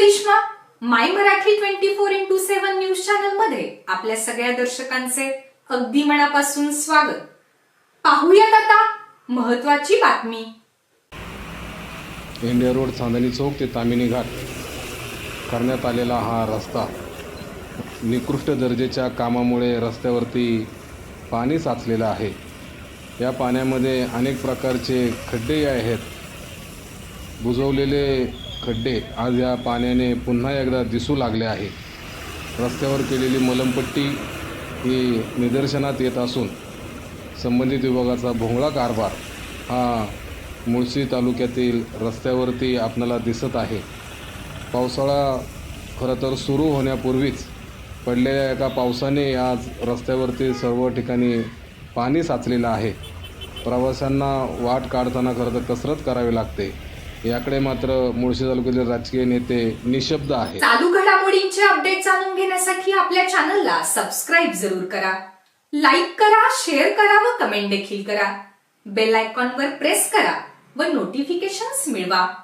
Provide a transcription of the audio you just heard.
Karishma my Marathi twenty four into seven news चॅनलमध्ये आपल्या सगळ्या दर्शकांचे अगदी मनापासून स्वागत. पाहूयात आता महत्वाची बातमी. इंडिया रोड चांदणी चौक ते तामिनी घाट करण्यात आलेला हा रस्ता निकृष्ट दर्जेच्या कामामुळे रस्त्यावरती पाणी साचलेलं आहे. या पाण्यामध्ये अनेक प्रकारचे खड्डे आहेत. बुजवलेले खड्डे आज या पाण्याने पुन्हा एकदा दिसू लागले आहे. रस्त्यावर केलेली मलमपट्टी ही निदर्शनात येत असून संबंधित विभागाचा भोंगळा कारभार हा मुळशी तालुक्यातील रस्त्यावरती आपल्याला दिसत आहे. पावसाळा खरं तर सुरू होण्यापूर्वीच पडलेल्या एका पावसाने आज रस्त्यावरती सर्व ठिकाणी पाणी साचलेलं आहे. प्रवाशांना वाट काढताना खरं तर कसरत करावी लागते. याकडे मात्र मुळशी तालुक्यातील राजकीय नेते निशब्द आहेत. चालू घडामोडींचे अपडेट जाणून घेण्यासाठी आपल्या चॅनलला सबस्क्राईब जरूर करा. लाईक करा शेअर करा व कमेंट देखील करा. बेल आयकॉनवर प्रेस करा व नोटिफिकेशन्स मिळवा.